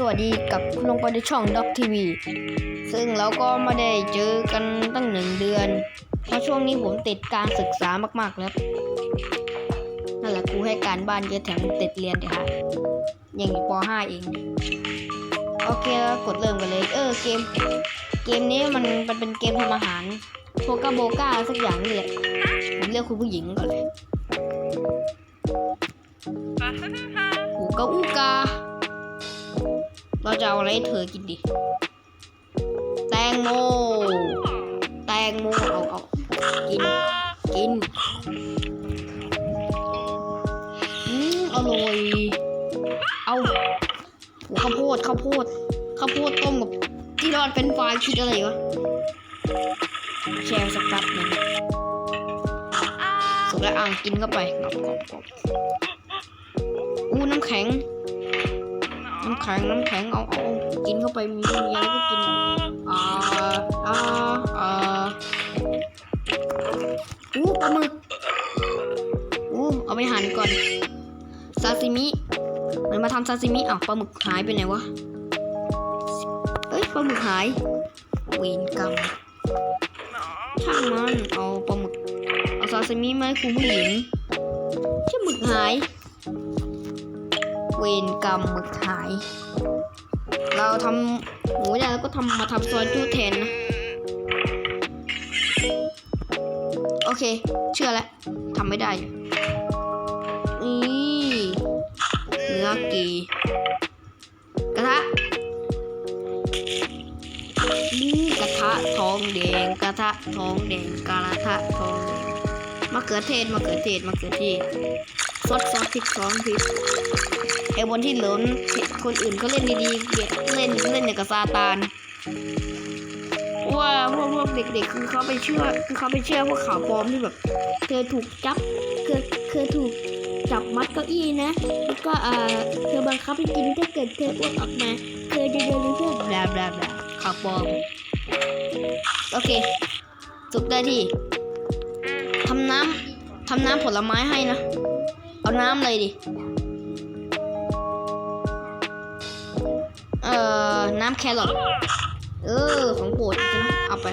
สวัสดีกับคุณลงไปในช่องด็อกทีวีซึ่งเราก็ไม่ได้เจอกันตั้งหนึ่งเดือน เพราะช่วงนี้ผมติดการศึกษามากๆแล้วนั่นแหละครูให้การบ้านเยอะแถมติดเรียนด้วยค่ะยังอยู่ป .5 เอง โอเคแล้วกดเริ่มกันเลย เออเกม เกมนี้มันมันเป็นเกมทำอาหารโทกาโบกาสักอย่างนี่แหละผมเลือกคุณผู้หญิงก่อนเลยอูกาอูกา เราจะเอาอะไรให้เธอกินดิ แตงโม แตงโมเอาเอากิน กิน อืมอร่อย เอาหัวข้าวโพดข้าวโพดข้าวโพดต้มกับที่รอดเป็นไฟรายคิดอะไรวะ แชร์สักแป๊บหนึงสุกแล้วอ่างกินเข้าไปกรอบกรอบกรอบอู้น้ำแข็งน้ำแข็งน้ำแข็งเอาเอากินเข้าไปมีมีอะไรก็กินอ่าอ่าอ่าอู้ปลาหมึกอู้เอาไปหั่นก่อนซาซิมิมันมาทำซาซิมิอ้าวปลาหมึกหายไปไหนวะเอ้ยปลาหมึกหายเวรกรรมช่างมันเอาปลาหมึกเอาซาซิมิมาให้คุณผู้หญิงชื่อหมึกหาย เวรกรรมหมึกหาย เราทำหมูย่างแล้วก็ทำมาทำซอยจู้แทนนะ โอเค เชื่อแล้วทำไม่ได้นี่เนื้อกีกระทะนี่กระทะทองแดงกระทะทองแดงกระทะทองแดงมะเขือเทศมะเขือเทศมะเขือเทศซอสซอสพริกซอสพริก ไอ้บนที่เหลืนคนอื่นเขาเล่นดีๆเด็กเล่นเล่นอย่างกับซาตานเพราะว่าพวกพวกเด็กๆ คือเขาไปเชื่อคือเขาไปเชื่อพวกข่าวปลอมที่แบบ เธอถูกจับเธอเธอถูกจับมัดเก้าอี้นะแล้วก็อ่าเธอบังคับให้กินถ้าเกิดเธออ้วกออกมาเธอจะโดนเพื่อนบลาบลาบลาข่าวปลอมโอเคสุกได้ที่ทำน้ำทำน้ำผลไม้ให้นะ เอาน้ำเลยดิ อ่อน้ำแครอทเออ ของโปรดใช่ไหมเอาไป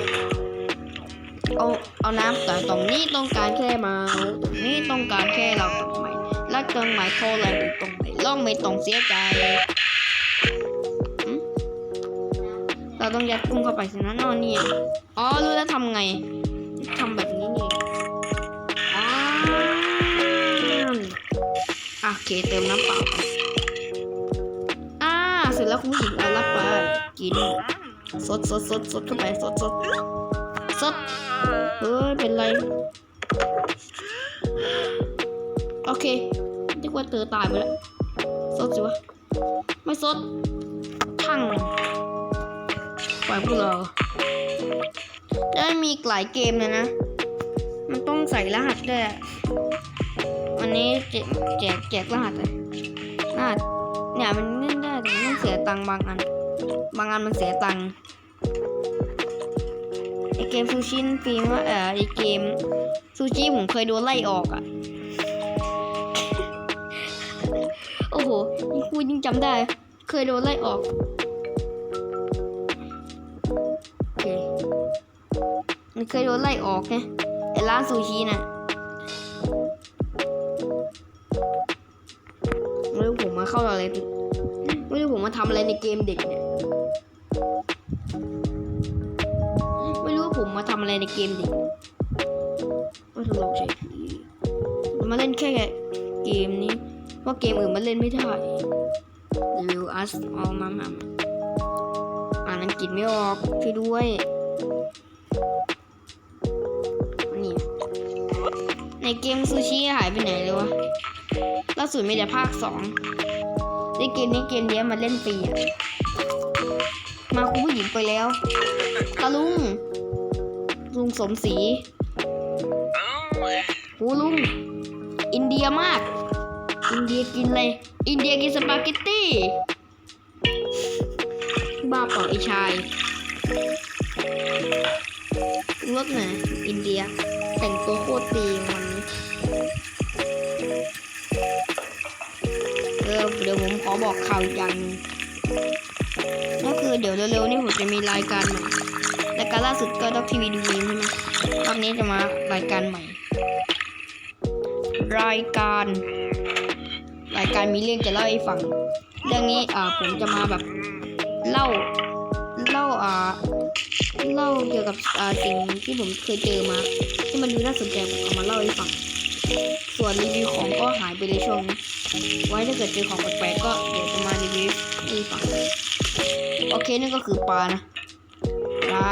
เอาเอาน้ำแต่ตรงนี้ต้องการแค่มาตรงนี้ต้องการแค่เราตรงไหนแล้วตรงไหนโทรอะไรตรงไหนล่องไม่ต้องเสียใจเราต้องยัดกุ้งเข้าไปสินะนอนเนี่ยอ๋อรู้แล้วทำไงทำแบบนี้นี่อ่าอะโอเคเติมน้ำเปล่าอ่าเสร็จแล้วคุณผู้หญิงเอารับไป กิน สดสดสดสดเข้าไปสดสดสดเฮ้ยเป็นไร โอเคนึกว่าเธอตายไปแล้ว สดสิวะ ไม่สดช่างมันปล่อยพวกเราได้มีอีกหลายเกมเลยนะ มันต้องใส่รหัสด้วยอะวันนี้แจกแจกแจกรหัสเลยรหัสเนี่ยมันเล่นได้แต่มันต้องเสียตังค์บางอัน บางอันมันเสียตังค์ไอเกมซูชินฟิล์มว่าเออไอเกมซูชิผมเคยโดนไล่ออกอะ่ะ โอ้โหยิ่งพูดยิ่งจำได้ เคยโดนไล่ออกโอเคมันเคยโดนไล่ออกไงไอร้านซูชิน่ะไม่รู้ผมมาเข้าอะไรผิด ไม่รู้ผมมาทำอะไรในเกมเด็กเนี่ย ไม่รู้ว่าผมมาทำอะไรในเกมเด็กม่ทดลองใช้ผมมาเล่นแค่เกมนี้เพราะเกมอื่นมันเล่นไม่ได้รีวิวอัสเอามามาอ่านอังกฤษไม่ออกช่วยด้วยนี่ในเกมซูชิหายไปไหนเลยวะล่าสุดมีแต่ภาคสอง นเกมนี้เกมเนี้ยมันเล่นฟรีอะมาคุณผู้หญิงไปแล้วตาลุง ลุงสมศรีหูลุง อินเดียมาก อินเดียกินอะไร อินเดียกินสปาเกตตี้ บ้าเปล่าไอชายรถไหนอินเดีย แต่งตัวโคตรตีวันนี้ เออเดี๋ยวผมขอบอกข่าวอย่างนึงก็คือเดี๋ยวเร็วๆนี่ผมจะมีรายการใหม่รายการล่าสุดก็ด็อกทีวีดูมีใช่ไหมรอบนี้จะมารายการใหม่ รายการ รายการมีเรื่องจะเล่าให้ฟัง เรื่องนี้อ่าผมจะมาแบบเล่าเล่าอ่าเล่าเกี่ยวกับอ่าสิ่งที่ผมเคยเจอมา ที่มันดูน่าสนใจผมเอามาเล่าให้ฟัง ส่วนรีวิวของก็หายไปในช่วงนี้ ไว้ถ้าเกิดเจอของแปลกๆก็เดี๋ยวจะมารีวิวให้ฟังโอเคนั่นก็คือปลานะปลา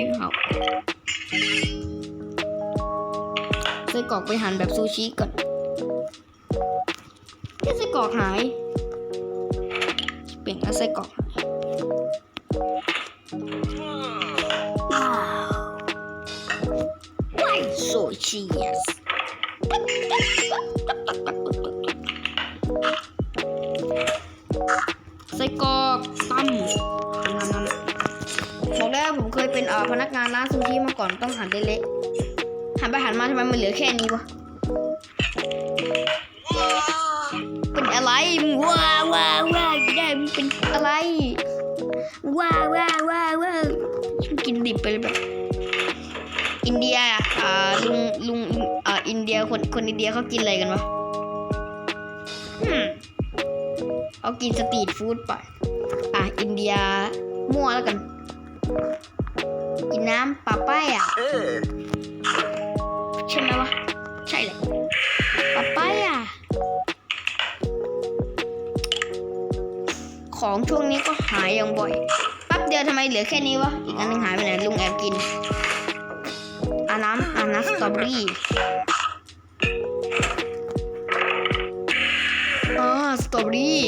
ยุงเห่าไส้กรอกไปหั่นแบบซูชิก่อนเฮ้ยไส้กรอกหาย เปลี่ยนแล้วไส้กรอกหายว้า อนต้องหันเละๆหันไปหันมาทำไมมันเหลือแค่นี้วะเป็นอะไรมึงว้าว้าว้าอยู่ได้มึงเป็นอะไรว้าว้าว้าว้าฉันกินดิบไปเลยแบบอินเดียอ่าลุงลุงอ่าอินเดียคนคนอินเดียเขากินอะไรกันวะอืมเขากินสตรีทฟู้ดไป อะ อินเดียมั่วแล้วกัน กินน้ำปาป้ายอะใช่ไหมวะ ใช่แหละปาป้ายอะ ของช่วงนี้ก็หายอย่างบ่อย แป๊บเดียวทำไมเหลือแค่นี้วะ อีกอันหนึงหายไปไหนลุงแอบกินอาน้ำอาน้ำสตรอเบอรี่อ๋อสตรอเบอรี่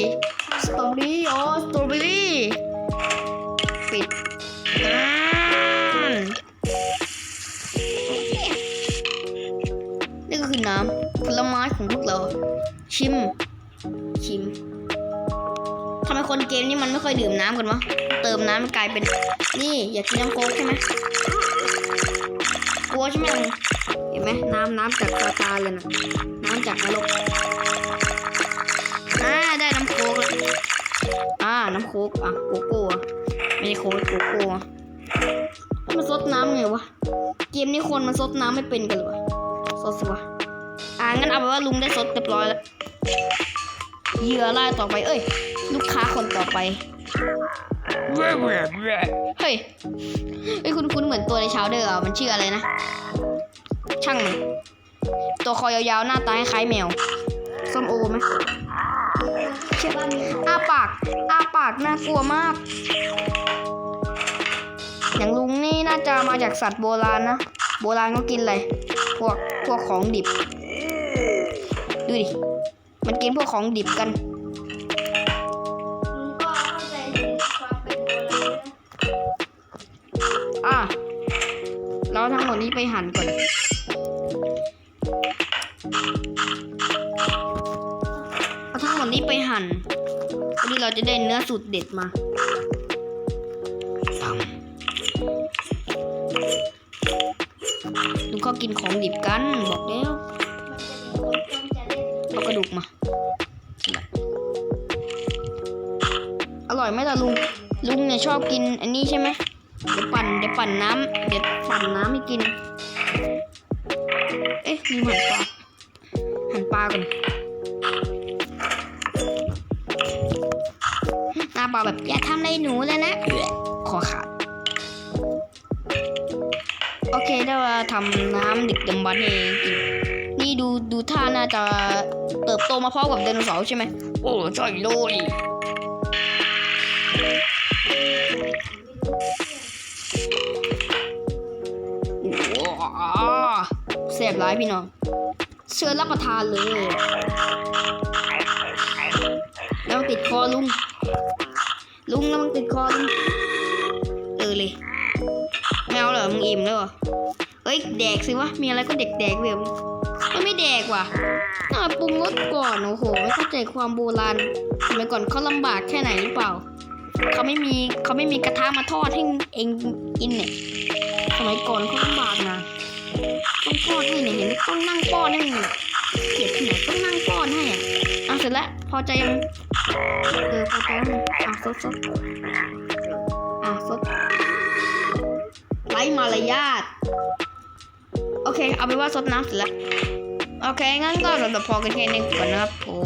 สตรอเบอรี่ อ๋อ สตรอเบอรี่ ไม้ของพวกเรา ชิม ชิมทำไมคนเกมนี่มันไม่ค่อยดื่มน้ำกันวะเติมน้ำมันกลายเป็น นี่ อยากกินน้ำโค้กใช่ไหมกลัวใช่ไหมเห็นไหมน้ำน้ำจากกระตาเลยนะน้ำจากนรกอ่าได้น้ำโค้กแล้วอ่าน้ำโค้กอะโกโก้ไม่ใช่โค้กโกโก้มันซดน้ำไงวะเกมนี้คนมันซดน้ำไม่เป็นกันเหรอซดสิวะ งั้นเอาไปว่าลุงได้ซดเรียบร้อยแล้วเหยื่อรายต่อไป เอ้ย ลูกค้าคนต่อไป เฮ้ยเฮ้คุณคุณเหมือนตัวในชาวเดอร์อะมันชื่ออะไรนะ ช่างมันตัวคอยาวๆ หน้าตาคล้ายแมวส้มโอไหมเชี่ยอ้าปากอ้าปากน่ากลัวมาก อย่างลุงนี่น่าจะมาจากสัตว์โบราณนะ โบราณก็กินอะไร พวกพวกของดิบ ดูดิ มันกินพวกของดิบกันลุงก็เข้าใจถึงความเป็นโบราณนะอะเราทั้งหมดนี้ไปหั่นก่อนเอาทั้งหมดนี้ไปหั่นวันนี้เราจะได้เนื้อสูตรเด็ดมาลุงก็กินของดิบกันบอกแล้ว กระดูกมา อร่อยไหมล่ะลุง ลุงเนี่ยชอบกินอันนี้ใช่ไหมเดี๋ยวปั่นเดี๋ยวปั่นน้ำเดี๋ยวปั่นน้ำให้กิน เอ๊ะมีหั่นปลาหั่นปลาก่อนหน้าปลาแบบอย่าทำอะไรหนูเลยนะคอขาดโอเคได้เวลาทำน้ำดึกดำบรรพ์ให้กิน นี่ดูดูท่าน่าจะเติบโตมาพร้อมกับไดโนเสาร์ใช่ไหมโอ้ใช่เลยว้าวแสบร้ายพี่น้องเชิญรับประทานเลย แล้วติดคอลุง ลุงแล้วมันติดคอลุงเออเลยแมวเหรอมึงอิ่มแล้วเหรอเอ้ยแดกสิวะ มีอะไรก็เด็กแดกเว้ย มันไม่แดกว่ะน่าปรุงรสก่อนโอ้โหไม่เข้าใจความโบราณสมัยก่อนเขาลำบากแค่ไหนหรือเปล่าเขาไม่มีเขาไม่มีกระทะมาทอดให้เองกินเนี่ยสมัยก่อนเขาลำบากนะต้องทอดให้เนี่ยเห็นต้องนั่งป้อนให้เนี่ยเกลียดที่ไหนต้องนั่งป้อนให้อะเอาเสร็จแล้วพอใจยังเออพอใจยังอะซดซดอะซดไร้มารยาทโอเค เอาไปว่าซดน้ำเสร็จแล้ว โอเค งั้นก็สำหรับพอกันแค่นี้ก่อนนะครับผม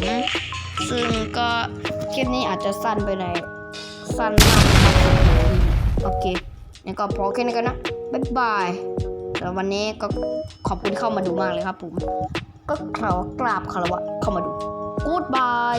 ซึ่งก็คลิปนี้อาจจะสั้นไปหน่อยสั้นมากโอเคงั้นก็พอแค่นี้กันนะ บ๊ายบายแต่วันนี้ก็ขอบคุณเข้ามาดูมากเลยครับผม ก็ขอกราบคารวะเข้ามาดู กู๊ดบาย